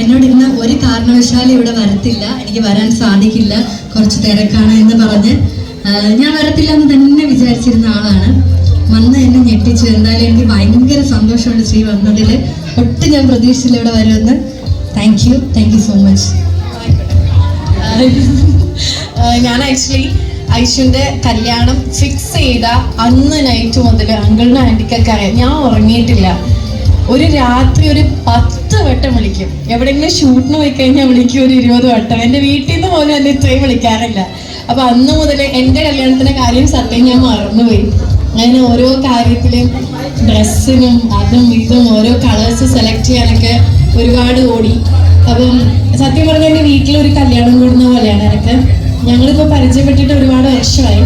എന്നോട് ഇന്ന് ഒരു കാരണവശാലും ഇവിടെ വരത്തില്ല. എനിക്ക് വരാൻ സാധിക്കില്ല. കുറച്ച് തിരക്കാണ് എന്ന് പറഞ്ഞ് ഞാൻ വരത്തില്ല എന്ന് തന്നെ വിചാരിച്ചിരുന്ന ആളാണ്. വന്ന് എന്നെ ഞെട്ടിച്ചു. എന്തായാലും എനിക്ക് ഭയങ്കര സന്തോഷമുണ്ട് ശ്രീ വന്നതിൽ ഒട്ടും ഞാൻ പ്രതീക്ഷിച്ചില്ല ഇവിടെ വരുമെന്ന്. Thank you thank you so much ഞാൻ ആക്ച്വലി ഐശുവിന്റെ കല്യാണം ഫിക്സ് ചെയ്ത അന്ന് നൈറ്റ് മുതൽ അങ്കിളിന് ആന്റിക്കൊക്കെ അറിയാം ഞാൻ ഉറങ്ങിയിട്ടില്ല. ഒരു രാത്രി ഒരു പത്ത് വട്ടം വിളിക്കും. എവിടെയെങ്കിലും ഷൂട്ടിന് പോയി കഴിഞ്ഞാൽ വിളിക്കും ഒരു ഇരുപത് വട്ടം. എന്റെ വീട്ടിൽ നിന്ന് പോലും എന്നെ ഇത്രയും വിളിക്കാറില്ല. അപ്പൊ അന്ന് മുതൽ എന്റെ കല്യാണത്തിന്റെ കാര്യം സത്യം ഞാൻ മറന്നുപോയി. അങ്ങനെ ഓരോ കാര്യത്തിലും ഡ്രസ്സിനും അതും ഇതും ഓരോ കളേഴ്സ് സെലക്ട് ചെയ്യാനൊക്കെ ഒരുപാട് ഓടി. അപ്പം സത്യം പറഞ്ഞാൽ എന്റെ വീട്ടിലൊരു കല്യാണം കൂടുന്ന പോലെയാണ് എനിക്ക് ഞങ്ങളിപ്പോൾ പരിചയപ്പെട്ടിട്ട് ഒരുപാട് വർഷമായി.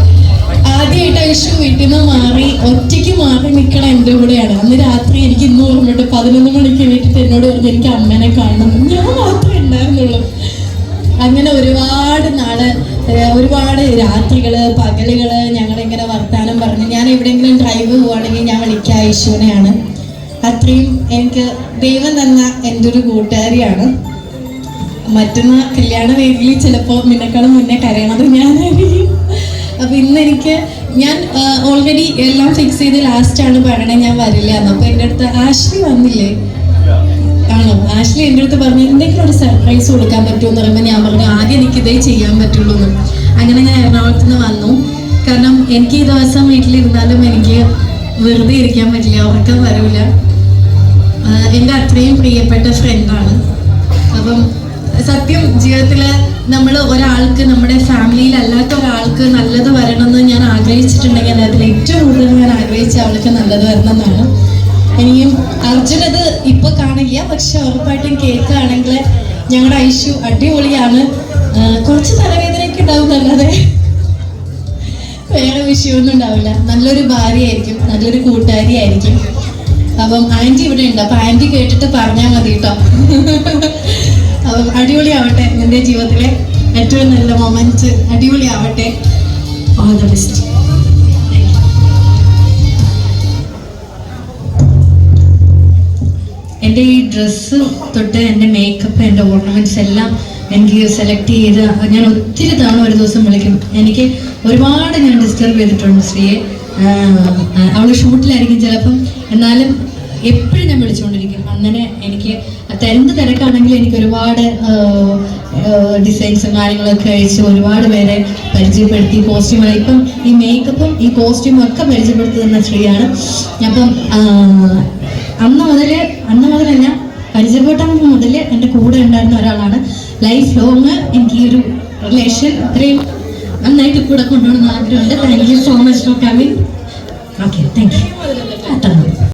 ആദ്യമായിട്ട് ഐഷു വീട്ടിൽ നിന്ന് മാറി ഒറ്റയ്ക്ക് മാറി നിൽക്കണ എന്റെ കൂടെയാണ്. അന്ന് രാത്രി എനിക്ക് ഇന്ന് ഓർമ്മയുണ്ട് പതിനൊന്ന് മണിക്ക് വീട്ടിൽ എന്നോട് പറഞ്ഞു എനിക്ക് അമ്മനെ കാണണം. ഞാൻ മാത്രമേ ഉണ്ടായിരുന്നുള്ളൂ. അങ്ങനെ ഒരുപാട് നാൾ ഒരുപാട് രാത്രികൾ പകലുകൾ ഞങ്ങളിങ്ങനെ വർത്താനം പറഞ്ഞു ഞാൻ എവിടെയെങ്കിലും ഡ്രൈവ് പോവാണെങ്കിൽ ഞാൻ വിളിക്കുക ഐശുവിനെയാണ് അത്രയും എനിക്ക് ദൈവം തന്ന എന്റെ ഒരു കൂട്ടുകാരിയാണ്. മറ്റൊന്ന് കല്യാണ വേദിയിൽ ചിലപ്പോൾ നിന്നെക്കാളും മുന്നേ കരയണത് എനിക്ക് ഞാൻ ഓൾറെഡി എല്ലാം ഫിക്സ് ചെയ്ത് ലാസ്റ്റ് ആണ് പറയണേ ഞാൻ വരില്ല എന്ന്. അപ്പൊ എന്റെ അടുത്ത് ആഷ്ലി വന്നില്ലേ? ആണോ? ആഷ്ലി എന്റെ അടുത്ത് പറഞ്ഞു എന്തെങ്കിലും ഒരു സർപ്രൈസ് കൊടുക്കാൻ പറ്റുമോ? എന്ന് പറയുമ്പോൾ ഞാൻ പറഞ്ഞു ആദ്യം എനിക്ക് ഇതേ ചെയ്യാൻ പറ്റുള്ളൂ എന്ന്. അങ്ങനെ ഞാൻ എറണാകുളത്ത് നിന്ന് വന്നു. കാരണം എനിക്ക് ഈ ദിവസം വീട്ടിലിരുന്നാലും എനിക്ക് വെറുതെ ഇരിക്കാൻ പറ്റില്ല ഉറക്കം വരില്ല എന്റെ അത്രയും പ്രിയപ്പെട്ട ഫ്രണ്ടാണ് ജീവിതത്തിൽ നമ്മൾ ഒരാൾക്ക് നമ്മുടെ ഫാമിലിയിൽ അല്ലാത്ത ഒരാൾക്ക് നല്ലത് വരണമെന്ന് ഞാൻ ആഗ്രഹിച്ചിട്ടുണ്ടെങ്കിൽ അതിൽ ഏറ്റവും കൂടുതൽ ഞാൻ ആഗ്രഹിച്ച അവൾക്ക് നല്ലത് വരണം എന്നാണ് ഇനിയും അർജുൻ അത് ഇപ്പൊ കാണില്ല പക്ഷെ ഉറപ്പായിട്ടും കേൾക്കുകയാണെങ്കിൽ ഞങ്ങളുടെ ഐഷു അടിപൊളിയാണ്. കുറച്ച് തലവേദനയൊക്കെ ഉണ്ടാവും നല്ലതേ വേറെ വിഷയമൊന്നും ഉണ്ടാവില്ല. നല്ലൊരു ഭാര്യയായിരിക്കും നല്ലൊരു കൂട്ടുകാരിയായിരിക്കും. അപ്പം ആന്റി ഇവിടെ ഉണ്ട്. അപ്പൊ ആന്റി കേട്ടിട്ട് പറഞ്ഞാൽ മതി കേട്ടോ. അടിപൊളിയാവട്ടെ എന്റെ ജീവിതത്തിലെ ഏറ്റവും നല്ല മൊമെന്റ് അടിപൊളിയാവട്ടെ. ഓൾ ദ ബെസ്റ്റ് എന്റെ ഈ ഡ്രസ്സ് തൊട്ട് എന്റെ മേക്കപ്പ് എന്റെ ഓർണമെന്റ്സ് എല്ലാം എനിക്ക് സെലക്ട് ചെയ്ത് ഞാൻ ഒത്തിരി തവണ ഒരു ദിവസം വിളിക്കും എനിക്ക് ഒരുപാട് ഞാൻ ഡിസ്റ്റർബ് ചെയ്തിട്ടുണ്ട് ശ്രീയെ. അവൾ ഷൂട്ടിലായിരിക്കും ചിലപ്പം. എന്നാലും എപ്പോഴും ഞാൻ വിളിച്ചുകൊണ്ടിരിക്കും. അങ്ങനെ എനിക്ക് തെരഞ്ഞ് എന്ത് തിരക്കാണെങ്കിലും എനിക്ക് ഒരുപാട് ഡിസൈൻസും കാര്യങ്ങളൊക്കെ അയച്ച് ഒരുപാട് പേരെ പരിചയപ്പെടുത്തി കോസ്റ്റ്യൂമായി ഇപ്പം ഈ മേക്കപ്പും ഈ കോസ്റ്റ്യൂമും ഒക്കെ പരിചയപ്പെടുത്തി തന്ന ശ്രീയാണ് അപ്പം അന്ന് മുതൽ അന്ന് മുതലല്ല പരിചയപ്പെട്ട മുതൽ എന്റെ കൂടെ ഉണ്ടായിരുന്ന ഒരാളാണ്. ലൈഫ് ലോങ് എനിക്ക് ഈ ഒരു റിലേഷൻ ഇത്രയും നന്നായിട്ട് കൂടെ കൊണ്ടുപോകണമെന്ന് ആഗ്രഹമുണ്ട്. Thank you so much for coming okay thank you